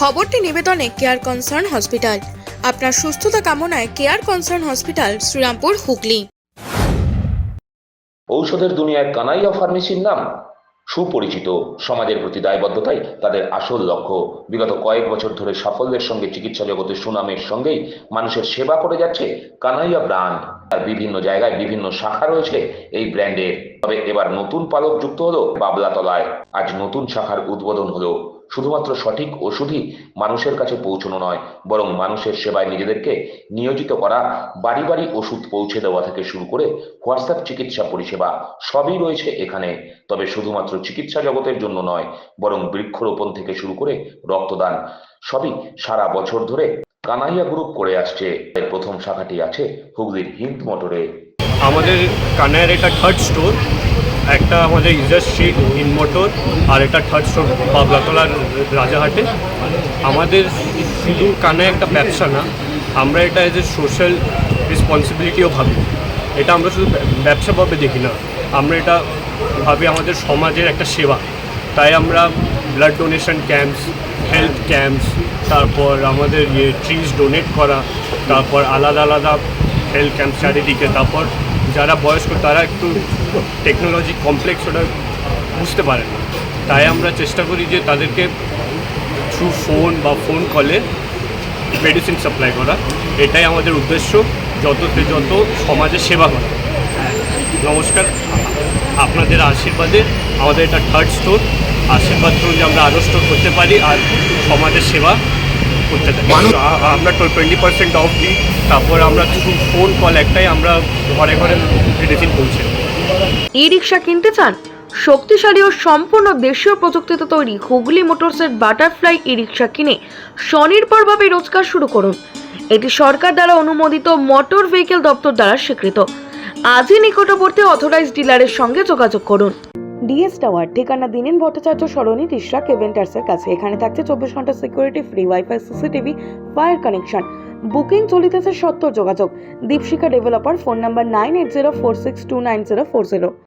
খবরটি নিবেদনে care concern hospital আপনার সুস্থতা কামনায় care concern hospital Serampore, Hooghly. ঔষধের দুনিয়ায় কানাইয়া ফার্মেসির নাম। সুপরিচিত। সমাজের প্রতি দায়বদ্ধতাই তাদের আসল লক্ষ্য। বিগত কয়েক বছর ধরে সাফল্যের সঙ্গে চিকিৎসা জগতের সুনামের সঙ্গেই মানুষের সেবা করে যাচ্ছে কানাইয়া ব্র্যান্ড। আর বিভিন্ন জায়গায় বিভিন্ন শাখা রয়েছে এই ব্র্যান্ডের। তবে এবার নতুন পালক যুক্ত হলো বাবলাতলায়। আজ নতুন শাখার উদ্বোধন হলো। শুধুমাত্র সঠিক ওষুধই মানুষের কাছে পৌঁছানো নয়, বরং মানুষের সেবায় নিজেদেরকে নিয়োজিত করা, বাড়ি বাড়ি ওষুধ পৌঁছে দেওয়া থেকে শুরু করে হোয়াটসঅ্যাপ চিকিৎসা পরিষেবা সবই রয়েছে এখানে। তবে শুধুমাত্র চিকিৎসা জগতের জন্য নয়, বরং বৃক্ষরোপণ থেকে শুরু করে রক্তদান সবই সারা বছর ধরে কানাইয়া গ্রুপ করে আসছে। এর প্রথম শাখাটি আছে হুগলির হিন্দ মোটরে। আমাদের কানাইয়ের এটা থার্ড স্টোর একটা আমাদের ইউজার স্ট্রিট ইন মোটর, আর এটা থার্ড স্টোর বাবলাতলার রাজাহাটে। আমাদের শুধু কানায় একটা ব্যবসা না, আমরা এটা এজ এ সোশ্যাল রেসপন্সিবিলিটিও ভাবি। এটা আমরা শুধু ব্য- ব্যবসাভাবে দেখি না, আমরা এটা ভাবি আমাদের সমাজের একটা সেবা। তাই আমরা blood donation camps health camps তারপর আমাদের ইয়ে ট্রিজ ডোনেট করা, তারপর আলাদা আলাদা হেলথ ক্যাম্প চারিদিকে, তারপর যারা বয়স্ক তারা একটু টেকনোলজি কমপ্লেক্স ওটা বুঝতে পারে না। তাই আমরা চেষ্টা করি যে তাদেরকে থ্রু ফোন বা ফোন কলে মেডিসিন সাপ্লাই করা। এটাই আমাদের উদ্দেশ্য, যততে যত সমাজের সেবা করা। নমস্কার, আপনাদের আশীর্বাদে আমাদের এটা থার্ড স্টোর আশীর্বাদ করুন যে আমরা আরও স্টোর করতে পারি আর সমাজের সেবা করতে থাকি আমরা টোয়েন্টি পার্সেন্ট অফ দিই তারপর আমরা শুধু ফোন কল একটাই আমরা ঘরে ঘরে মেডিসিন পৌঁছে ই রিক্সা কিনতে চান? শক্তিশালী ও সম্পূর্ণ দেশীয় প্রযুক্তিতে তৈরি হুগলি মোটরসের বাটারফ্লাই ই রিক্সা কিনে স্বনির্ভরভাবে রোজগার শুরু করুন। এটি সরকার দ্বারা অনুমোদিত মোটর ভেহিকেল দপ্তর দ্বারা স্বীকৃত। আজই নিকটবর্তী অথরাইজ ডিলারের সঙ্গে যোগাযোগ করুন। ডিএস টাওয়ার, ঠিকানা দিনেন ভট্টাচার্য সরণি তিশরা কেভেন্টার্সের কাছে। এখানে থাকছে চব্বিশ ঘণ্টা security free wifi CCTV fire connection booking চলিতেছে সত্তর যোগাযোগ। Dipshikha developer phone number nine eight zero four six two nine zero four zero